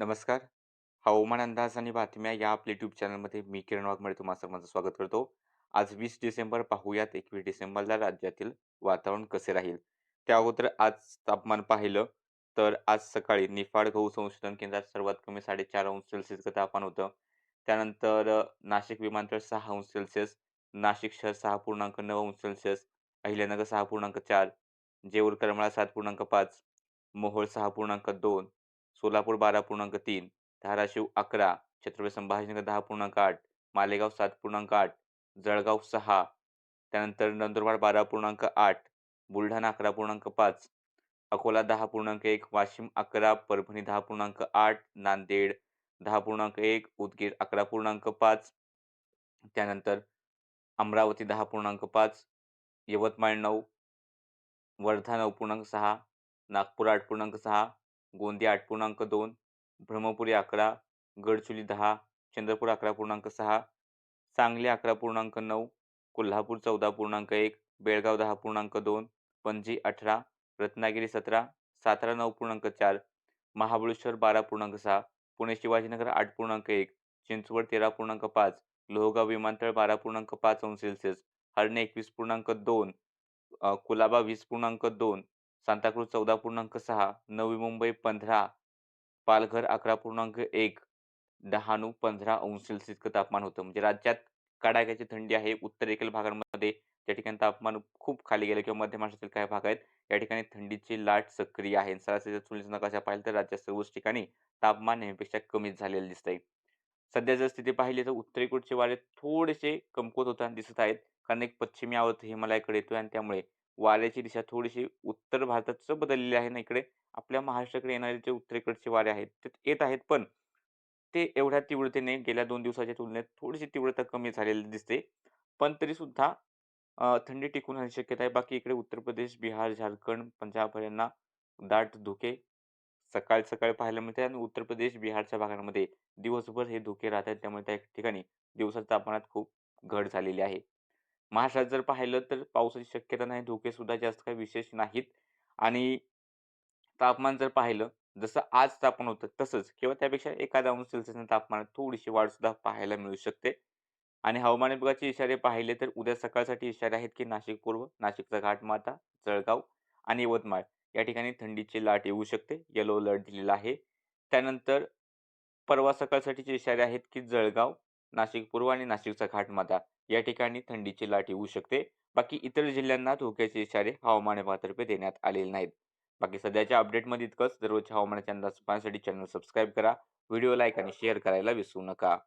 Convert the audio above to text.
नमस्कार. हवामान अंदाज आणि बातम्या या आपल्या यूट्यूब चॅनलमध्ये मी किरण वाघमारे तुम्हा सर्वांचं स्वागत करतो. आज 20 डिसेंबर पाहूयात 21 डिसेंबरला राज्यातील वातावरण कसे राहील. त्या अगोदर आज तापमान पाहिलं तर आज सकाळी निफाड गहू संशोधन केंद्रात सर्वात कमी 4.5 अंश सेल्सिअस तापमान होतं. त्यानंतर अ, नाशिक विमानतळ 6 अंश सेल्सिअस, नाशिक शहर 6.9 अंश सेल्सिअस, अहिल्यानगर 6.4, जेऊर करमाळा 7.5, मोहोळ 6.2, सोलापूर बारा पूर्णांक तीन धाराशिव अकरा छत्रपती संभाजीनगर दहा पूर्णांक आठ मालेगाव सात पूर्णांक आठ जळगाव सहा त्यानंतर नंदुरबार बारा पूर्णांक आठ बुलढाणा अकरा पूर्णांक पाच अकोला दहा पूर्णांक एक वाशिम अकरा परभणी दहा पूर्णांक आठ नांदेड दहा पूर्णांक एक उदगीर अकरा पूर्णांक पाच त्यानंतर अमरावती दहा पूर्णांक पाच यवतमाळ नऊ वर्धा नऊ पूर्णांक सहा नागपूर आठ पूर्णांक सहा गोंदिया आठ पूर्णांक दोन ब्रह्मपुरी अकरा गडचुली दहा चंद्रपूर अकरा पूर्णांक सहा सांगली अकरा पूर्णांक नऊ कोल्हापूर चौदा पूर्णांक एक बेळगाव दहा पूर्णांक दोन पणजी अठरा रत्नागिरी सतरा सातारा नऊ पूर्णांक चार महाबळेश्वर बारा पूर्णांक सहा पुणे शिवाजीनगर आठ पूर्णांक एक चिंचवड तेरा पूर्णांक पाच लोहगाव विमानतळ बारा पूर्णांक पाच अंश सेल्सिअस हरणे एकवीस पूर्णांक दोन कुलाबा वीस पूर्णांक दोन सांताक्रूज 14.6, नवी मुंबई 15, पालघर 11.1, डहाणू 15 अंश सेल्सिअस इतकं तापमान होतं. म्हणजे राज्यात कडाक्याची थंडी आहे. उत्तरेकडील भागांमध्ये त्या ठिकाणी तापमान खूप खाली गेलं किंवा मध्य महाराष्ट्रातील काही भाग आहेत या ठिकाणी थंडीची लाट सक्रिय आहे. सरासरीच्या तुलनेचा नकाशा पाहिलं तर राज्यात सर्वच ठिकाणी तापमान नेहमीपेक्षा कमीच झालेलं दिसत आहे सध्या जर स्थिती पाहिली तर उत्तरेकडचे वारे थोडेसे कमकुवत होताना दिसत आहेत. कारण एक पश्चिमी आवर्त हिमालयाकडे येतोय आणि त्यामुळे वाऱ्याची दिशा थोडीशी उत्तर भारताचं बदललेली आहे ना इकडे आपल्या महाराष्ट्राकडे येणारे जे उत्तरेकडचे वारे आहेत ते येत आहेत पण ते एवढ्या तीव्रतेने गेल्या दोन दिवसाच्या तुलनेत थोडीशी तीव्रता कमी झालेली दिसते. पण तरी सुद्धा थंडी टिकून राहण्याची शक्यता आहे. बाकी इकडे उत्तर प्रदेश, बिहार, झारखंड, पंजाब, हरियाणा दाट धुके सकाळ सकाळी पाहायला मिळते आणि उत्तर प्रदेश, बिहारच्या भागांमध्ये दिवसभर हे धुके राहतात. त्यामुळे त्या ठिकाणी दिवसाच्या तापमानात खूप घट झालेली आहे. महाराष्ट्रात जर पाहिलं तर पावसाची शक्यता नाही. धोके सुद्धा जास्त काही विशेष नाहीत आणि तापमान जर पाहिलं जसं आज तापमान होतं तसंच किंवा त्यापेक्षा एखादा अंश सेल्सिअसने तापमानात थोडीशी वाढ सुद्धा पाहायला मिळू शकते. आणि हवामान विभागाचे इशारे पाहिले तर उद्या सकाळसाठी इशारे आहेत की नाशिक पूर्व, नाशिकचा घाटमाता जळगाव आणि यवतमाळ या ठिकाणी थंडीची लाट येऊ शकते. येलो अलर्ट दिलेला आहे. त्यानंतर परवा सकाळसाठीचे इशारे आहेत की जळगाव, नाशिक पूर्व आणि नाशिकचा घाटमाथा या ठिकाणी थंडीची लाट येऊ शकते. बाकी इतर जिल्ह्यांना धोक्याचे इशारे हवामान विभागातर्फे देण्यात आलेले नाहीत. बाकी सध्याच्या अपडेटमध्ये इतकंच. दररोजच्या हवामानाच्या अंदाज पाहण्यासाठी चॅनल सबस्क्राईब करा. व्हिडिओ लाईक आणि शेअर करायला विसरू नका.